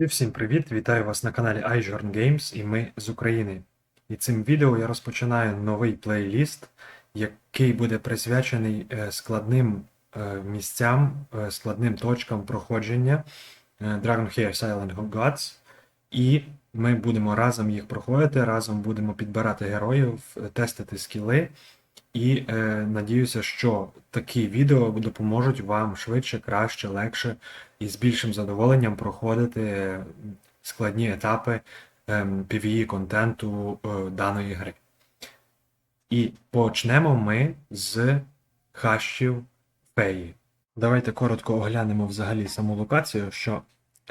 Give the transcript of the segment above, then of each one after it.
Всім привіт! Вітаю вас на каналі iJorn Games і ми з України. І цим відео я розпочинаю новий плейліст, який буде присвячений е, складним е, місцям, е, складним точкам проходження Dragon Hair Silent Gods. І ми будемо разом їх проходити, разом будемо підбирати героїв, тестити скіли. І е, надіюся, що такі відео допоможуть вам швидше, краще, легше і з більшим задоволенням проходити е, складні етапи ем, PvE контенту е, даної гри. І почнемо ми з хащів феї. Давайте коротко оглянемо взагалі саму локацію, що,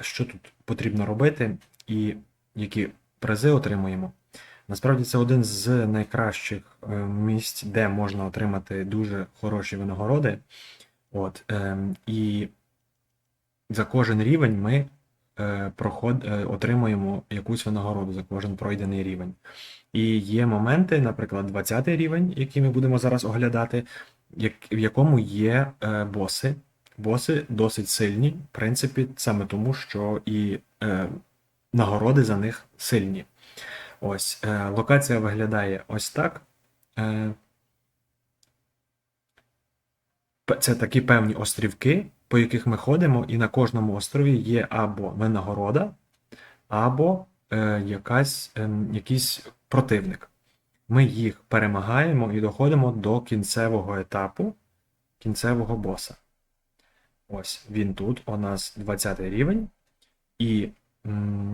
що тут потрібно робити і які призи отримуємо. Насправді це один з найкращих е, місць, де можна отримати дуже хороші винагороди. От, ем, і за кожен рівень ми е, проход, е, отримуємо якусь винагороду за кожен пройдений рівень. І є моменти, наприклад, 20 рівень, який ми будемо зараз оглядати, як, в якому є боси. Боси досить сильні, в принципі, саме тому, що і е, нагороди за них сильні. Ось, е, локація виглядає ось так. Е, це такі певні острівки, по яких ми ходимо, і на кожному острові є або винагорода, або е, якась, е, якийсь противник. Ми їх перемагаємо і доходимо до кінцевого етапу, кінцевого боса. Ось він тут, у нас 20 рівень, і м,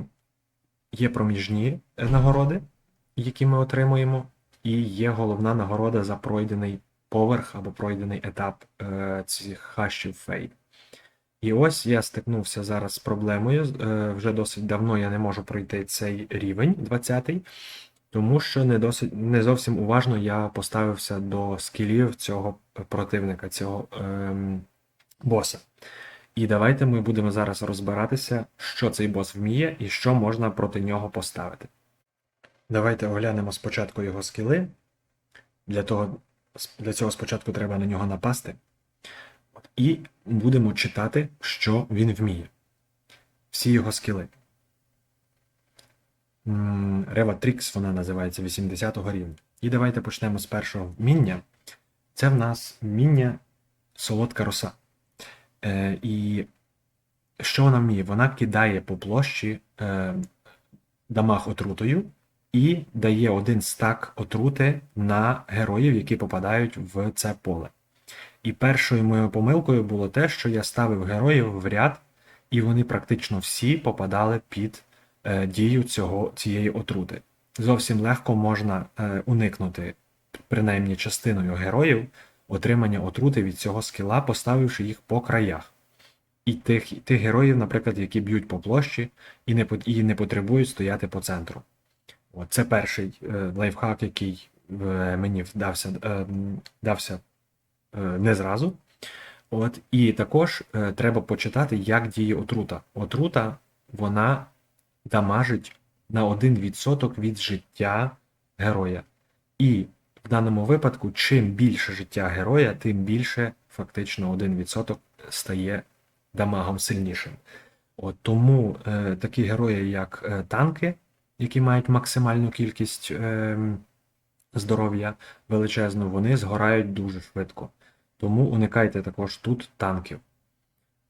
є проміжні е, нагороди, які ми отримуємо, і є головна нагорода за пройдений поверх або пройдений етап е, цих хащів фейт. І ось я стикнувся зараз з проблемою. Е, вже досить давно я не можу пройти цей рівень 20-й, тому що не, досить, не зовсім уважно я поставився до скілів цього противника, цього ем, боса. І давайте ми будемо зараз розбиратися, що цей бос вміє і що можна проти нього поставити. Давайте оглянемо спочатку його скіли. Для, того, для цього спочатку треба на нього напасти. І будемо читати, що він вміє. Всі його скіли. Рева Трікс вона називається 80-го рівня. І давайте почнемо з першого вміння. Це в нас вміння солодка роса. Е, і що вона вміє? Вона кидає по площі е, дамаг отрутою і дає один стак отрути на героїв, які попадають в це поле. І першою моєю помилкою було те, що я ставив героїв в ряд, і вони практично всі попадали під е, дію цього, цієї отрути. Зовсім легко можна е, уникнути, принаймні частиною героїв, отримання отрути від цього скіла, поставивши їх по краях. І тих, тих героїв, наприклад, які б'ють по площі і не, і не потребують стояти по центру. От, це перший е, лайфхак, який е, мені вдався, е, дався е, не зразу. От, і також е, треба почитати, як діє отрута. Отрута вона дамажить на 1% від життя героя. І в даному випадку, чим більше життя героя, тим більше фактично 1% стає дамагом сильнішим. От, тому е, такі герої, як е, танки, які мають максимальну кількість е, здоров'я величезну, вони згорають дуже швидко. Тому уникайте також тут танків.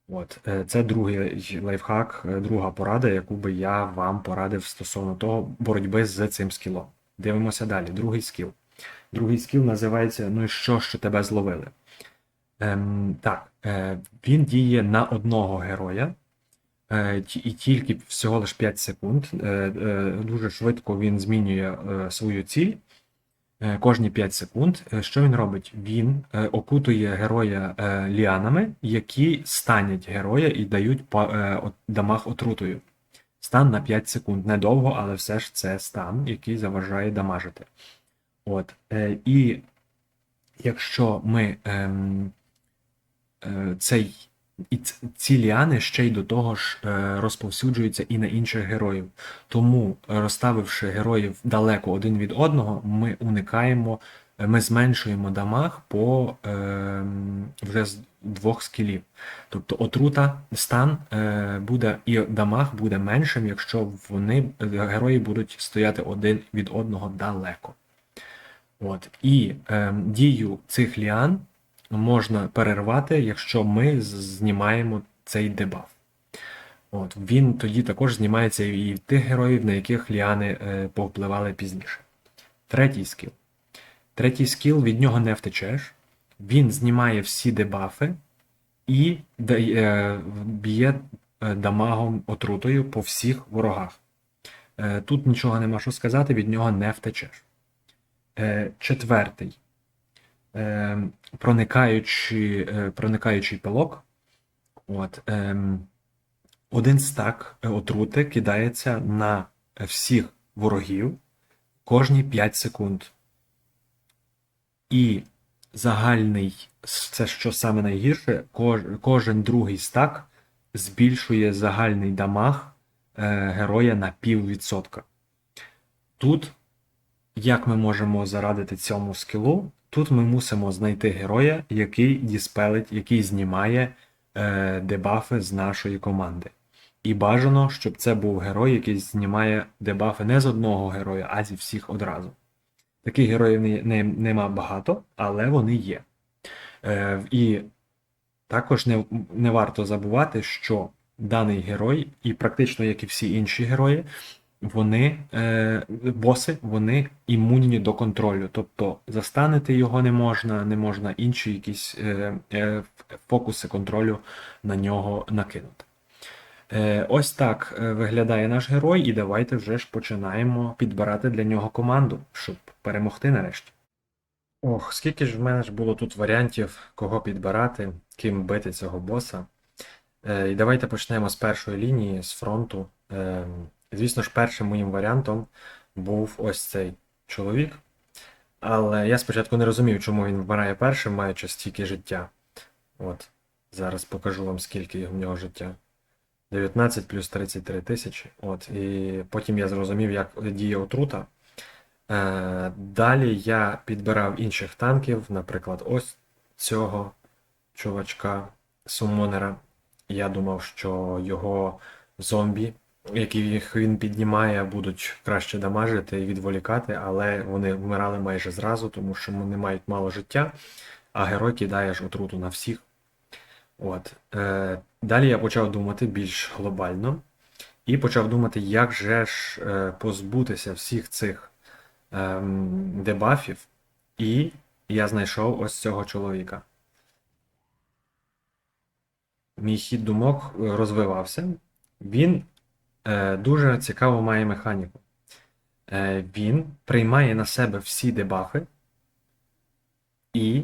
От, е, це другий лайфхак, е, друга порада, яку би я вам порадив стосовно того боротьби з цим скілом. Дивимося далі. Другий скіл. Другий скіл називається Ну і що, що тебе зловили? Ем, так, е, він діє на одного героя, е, і тільки всього лиш 5 секунд. Е, е, дуже швидко він змінює е, свою ціль. Е, Кожні 5 секунд. Е, Що він робить? Він е, окутує героя е, ліанами, які станять героя і дають па- е, от- дамаг отрутою. Стан на 5 секунд. Недовго, але все ж це стан, який заважає дамажити. От. е, І якщо ми ем, е, цей, і ці ліани ще й до того ж е, розповсюджуються і на інших героїв. Тому, розставивши героїв далеко один від одного, ми уникаємо е, ми зменшуємо дамаг по е, вже з двох скілів. Тобто отрута стан е, буде і дамаг буде меншим, якщо вони е, герої будуть стояти один від одного далеко. От. І е, дію цих ліан можна перервати, якщо ми знімаємо цей дебаф. От, він тоді також знімається і в тих героїв, на яких ліани е, повпливали пізніше. Третій скіл. Третій скіл від нього не втечеш. Він знімає всі дебафи і е, б'є е, дамагом отрутою по всіх ворогах. Е, Тут нічого нема що сказати, від нього не втечеш. Е, Четвертий. Е, Проникаючий, е, проникаючий пилок. От, ем, один стак отрути кидається на всіх ворогів кожні 5 секунд. І загальний, це що саме найгірше, кожен другий стак збільшує загальний дамаг героя на піввідсотка. Тут, як ми можемо зарадити цьому скілу, тут ми мусимо знайти героя, який діспелить, який знімає е, дебафи з нашої команди. І бажано, щоб це був герой, який знімає дебафи не з одного героя, а зі всіх одразу. Таких героїв не, не, нема багато, але вони є. Е, і також не, не варто забувати, що даний герой, і практично як і всі інші герої, вони, е, боси, вони імунні до контролю. Тобто застанити його не можна, не можна інші якісь е, е, фокуси контролю на нього накинути. Е, Ось так е, виглядає наш герой, і давайте вже ж починаємо підбирати для нього команду, щоб перемогти нарешті. Ох, скільки ж в мене ж було тут варіантів, кого підбирати, ким бити цього боса. Е, І давайте почнемо з першої лінії, з фронту. Е, Звісно ж, першим моїм варіантом був ось цей чоловік. Але я спочатку не розумів, чому він вмирає першим, маючи стільки життя. От, зараз покажу вам, скільки в нього життя. 19 плюс 33 тисячі. От, і потім я зрозумів, як діє отрута. Е, далі я підбирав інших танків, наприклад, ось цього чувачка сумонера. Я думав, що його зомбі, яких він піднімає, будуть краще дамажити і відволікати, але вони вмирали майже зразу, тому що вони мають мало життя, а герой кидає ж отруту на всіх. От. Е, далі я почав думати більш глобально і почав думати, як же ж е, позбутися всіх цих ем, дебафів, і я знайшов ось цього чоловіка. Мій хід думок е, розвивався. Він е, дуже цікаво має механіку. Е, він приймає на себе всі дебафи і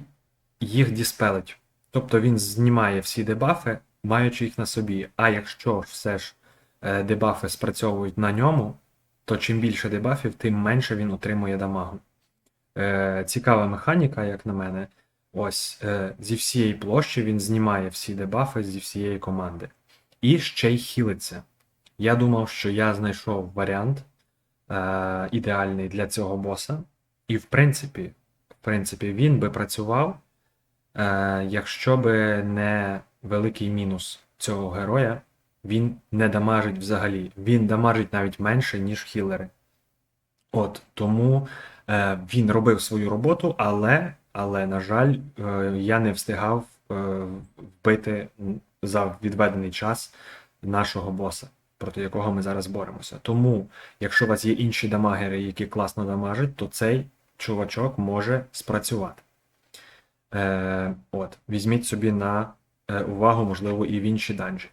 їх діспелить. Тобто він знімає всі дебафи, маючи їх на собі. А якщо все ж е, дебафи спрацьовують на ньому, то чим більше дебафів, тим менше він отримує дамагу. Е, цікава механіка, як на мене. Ось е, зі всієї площі він знімає всі дебафи зі всієї команди. І ще й хілиться. Я думав, що я знайшов варіант е, ідеальний для цього боса. І в принципі, в принципі, він би працював, е, якщо би не великий мінус цього героя, він не дамажить взагалі. Він дамажить навіть менше, ніж хілери. От тому е, він робив свою роботу, але, але на жаль, е, я не встигав е, вбити за відведений час нашого боса, проти якого ми зараз боремося. Тому, якщо у вас є інші дамагери, які класно дамажать, то цей чувачок може спрацювати. Е, от, Візьміть собі на е, увагу, можливо, і в інші данжі.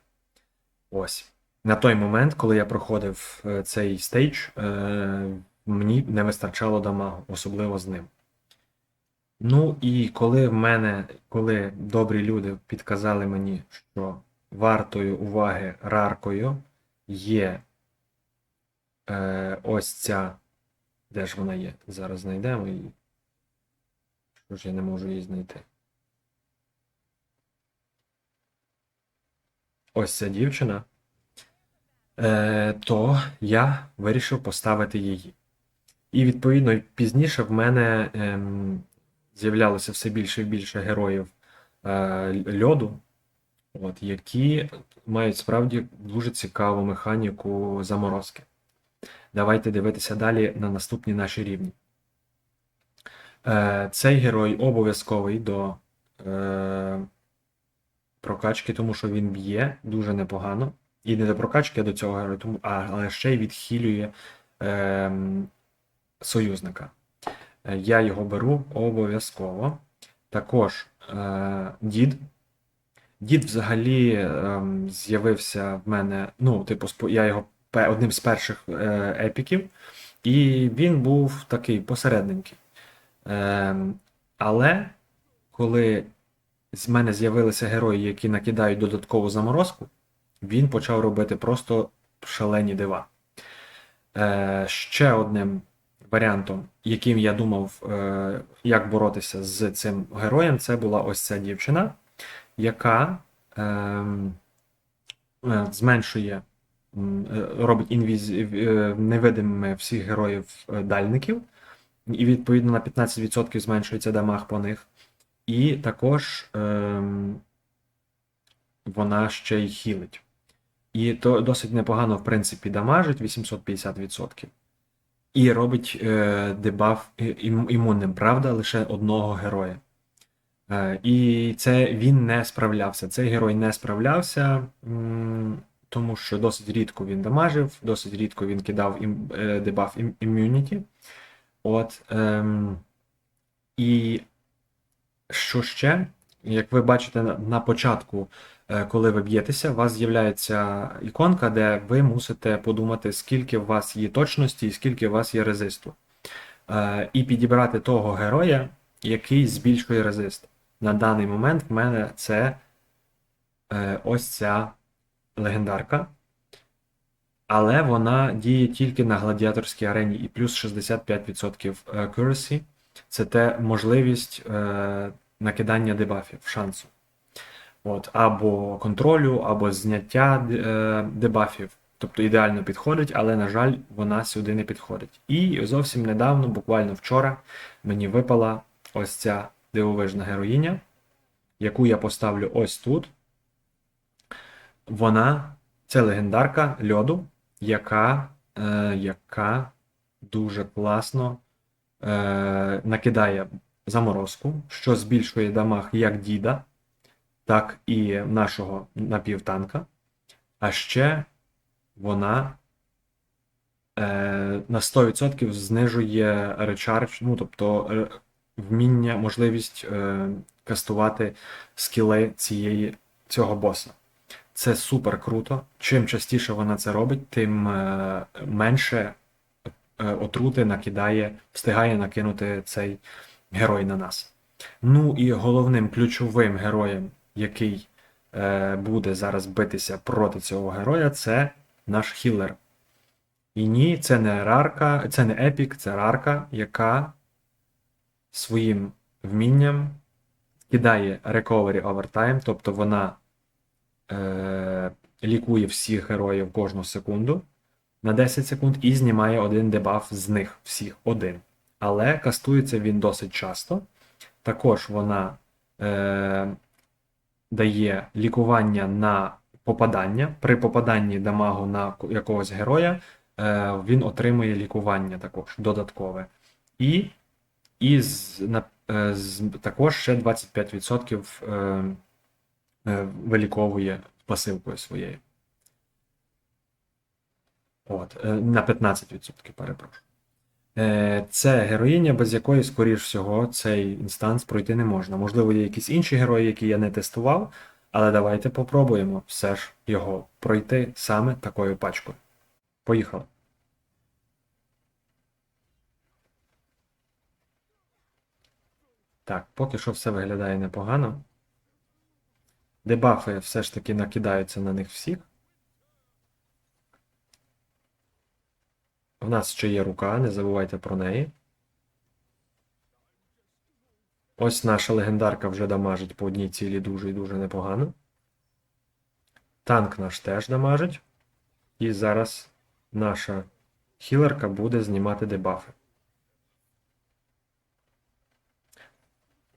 Ось. На той момент, коли я проходив е, цей стейдж, е, мені не вистачало дамагу, особливо з ним. Ну і коли в мене, коли добрі люди підказали мені, що вартою уваги раркою є е, ось ця. Де ж вона є? Зараз знайдемо її. Що ж я не можу її знайти. Ось ця дівчина. Е, то я вирішив поставити її. І відповідно пізніше в мене ем, з'являлося все більше і більше героїв е, льоду, от, які мають справді дуже цікаву механіку заморозки. Давайте дивитися далі на наступні наші рівні. Е, цей герой обов'язковий до е, прокачки, тому що він б'є дуже непогано. І не до прокачки, а до цього героя, тому, а, але ще й відхилює е, союзника. Я його беру обов'язково. Також е, дід. Дід взагалі ем, з'явився в мене. Ну, типу, я його одним з перших е, епіків, і він був такий посередненький. Ем, але коли з мене з'явилися герої, які накидають додаткову заморозку, він почав робити просто шалені дива. Е, ще одним варіантом, яким я думав, е, як боротися з цим героєм, це була ось ця дівчина, яка ем, е, зменшує, е, робить інвіз... е, невидимими всіх героїв е, дальників, і відповідно на 15% зменшується дамаг по них. І також ем, вона ще й хілить. І то досить непогано, в принципі, дамажить 850%. І робить е, дебаф імунним, правда, лише одного героя. Е, і це він не справлявся. Цей герой не справлявся, тому що досить рідко він дамажив, досить рідко він кидав ім, е, дебаф ім, ім'юніті. От, ем, і що ще? Як ви бачите на, на початку, е, коли ви б'єтеся, у вас з'являється іконка, де ви мусите подумати, скільки у вас є точності і скільки у вас є резисту. Е, і підібрати того героя, який збільшує резист. На даний момент в мене це е, ось ця легендарка. Але вона діє тільки на гладіаторській арені і плюс 65% accuracy. Це те можливість е, накидання дебафів, шансу. От, або контролю, або зняття е, дебафів. Тобто ідеально підходить, але, на жаль, вона сюди не підходить. І зовсім недавно, буквально вчора, мені випала ось ця дивовижна героїня, яку я поставлю ось тут. Вона це легендарка льоду, яка, е, яка дуже класно е, накидає заморозку, що збільшує дамаг як діда, так і нашого напівтанка. А ще вона е, на 100% знижує речардж, ну тобто е, вміння, можливість е, кастувати скіли цієї, цього боса. Це супер круто. Чим частіше вона це робить, тим е, менше е, отрути накидає, встигає накинути цей герой на нас. Ну і головним ключовим героєм, який е, буде зараз битися проти цього героя, це наш хілер. І ні, це не рарка, це не епік, це рарка, яка своїм вмінням кидає recovery overtime, тобто вона е, лікує всіх героїв кожну секунду на 10 секунд і знімає один дебаф з них всіх один. Але кастується він досить часто. Також вона е, дає лікування на попадання. При попаданні дамагу на якогось героя е, він отримує лікування також додаткове. І, і з, е, з, також ще 25% е, е, виліковує пасивкою своєю. От, на 15%, перепрошую. Це героїня, без якої, скоріш всього, цей інстанс пройти не можна. Можливо, є якісь інші герої, які я не тестував, але давайте попробуємо все ж його пройти саме такою пачкою. Поїхали. Так, поки що все виглядає непогано. Дебафи все ж таки накидаються на них всіх. В нас ще є рука, не забувайте про неї. Ось наша легендарка вже дамажить по одній цілі дуже і дуже непогано. Танк наш теж дамажить. І зараз наша хілерка буде знімати дебафи.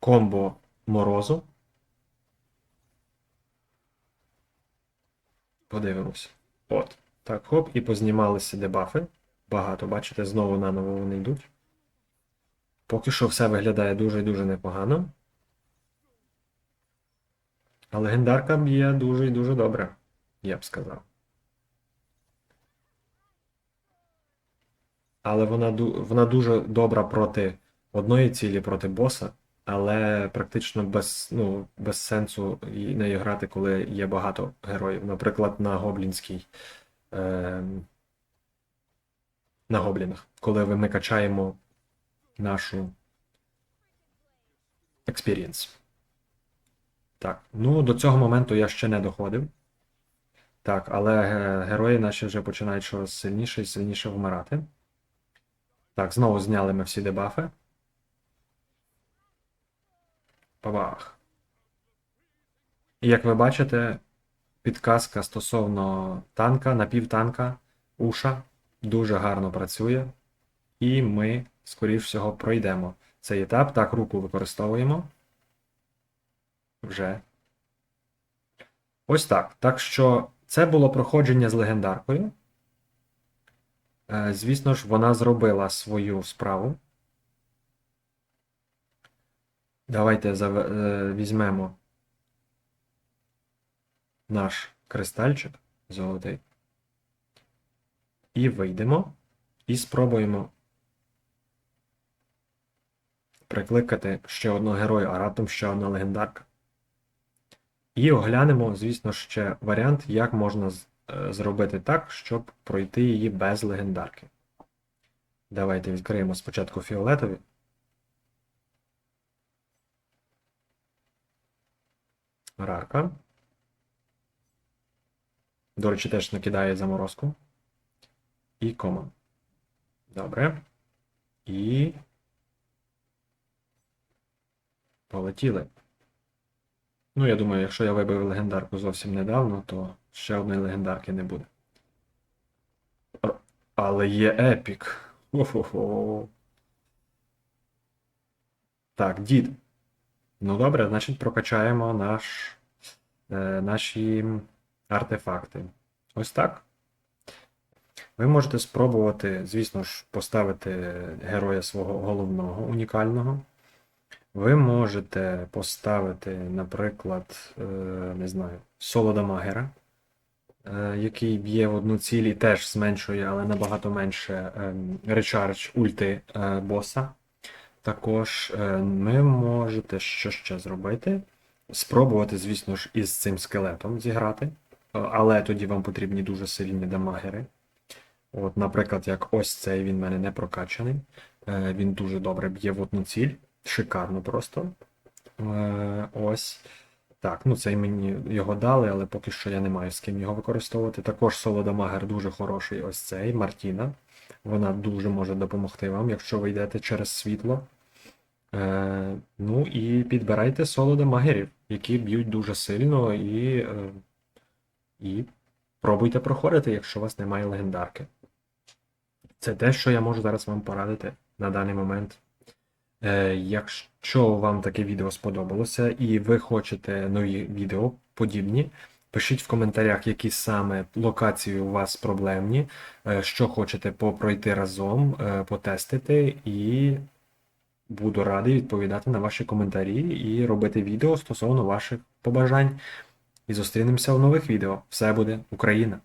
Комбо морозу. Подивимося. От. Так, хоп, і познімалися дебафи. Багато, бачите, знову наново вони йдуть. Поки що все виглядає дуже і дуже непогано. А легендарка б'є дуже і дуже добре, я б сказав. Але вона, вона дуже добра проти одної цілі, проти боса, але практично без, ну, без сенсу нею грати, коли є багато героїв. Наприклад, на гоблінській. ем, на гоблінах, коли ми качаємо нашу experience. Так, ну до цього моменту я ще не доходив. Так, але е, герої наші вже починають щось сильніше і сильніше вмирати. Так, знову зняли ми всі дебафи. Пабах. І як ви бачите, підказка стосовно танка, напівтанка, уша дуже гарно працює. І ми, скоріш всього, пройдемо цей етап. Так, руку використовуємо. Вже. Ось так. Так що це було проходження з легендаркою. Е, Звісно ж, вона зробила свою справу. Давайте е, візьмемо наш кристальчик золотий. І вийдемо. І спробуємо прикликати ще одного героя, а раптом ще одна легендарка. І оглянемо, звісно, ще варіант, як можна е, зробити так, щоб пройти її без легендарки. Давайте відкриємо спочатку фіолетові. Рарка. До речі, теж накидає заморозку. І коман. Добре. І. Полетіли. Ну, я думаю, якщо я вибив легендарку зовсім недавно, то ще одної легендарки не буде. Але є епік. Хо-хо-хо. Так, дід. Ну добре, значить прокачаємо наш, наші артефакти. Ось так. Ви можете спробувати, звісно ж, поставити героя свого головного, унікального. Ви можете поставити, наприклад, е, не знаю, Солода Магера, е, який б'є в одну ціль і теж зменшує, але набагато менше речардж ульти е, боса. Також е, ви можете що ще зробити? Спробувати, звісно ж, із цим скелетом зіграти, е, але тоді вам потрібні дуже сильні дамагери. От, наприклад, як ось цей він в мене не прокачаний. Е, Він дуже добре б'є в одну ціль. Шикарно просто. Е, Ось. Так, ну цей мені його дали, але поки що я не маю з ким його використовувати. Також Солодомагер дуже хороший. Ось цей Мартіна. Вона дуже може допомогти вам, якщо ви йдете через світло. Е, ну і підбирайте солодомагерів, які б'ють дуже сильно, і, е, і пробуйте проходити, якщо у вас немає легендарки. Це те, що я можу зараз вам порадити на даний момент. Е, якщо вам таке відео сподобалося і ви хочете нові відео подібні, пишіть в коментарях, які саме локації у вас проблемні, що хочете попройти разом, потестити, і буду радий відповідати на ваші коментарі і робити відео стосовно ваших побажань. І зустрінемося в нових відео. Все буде Україна!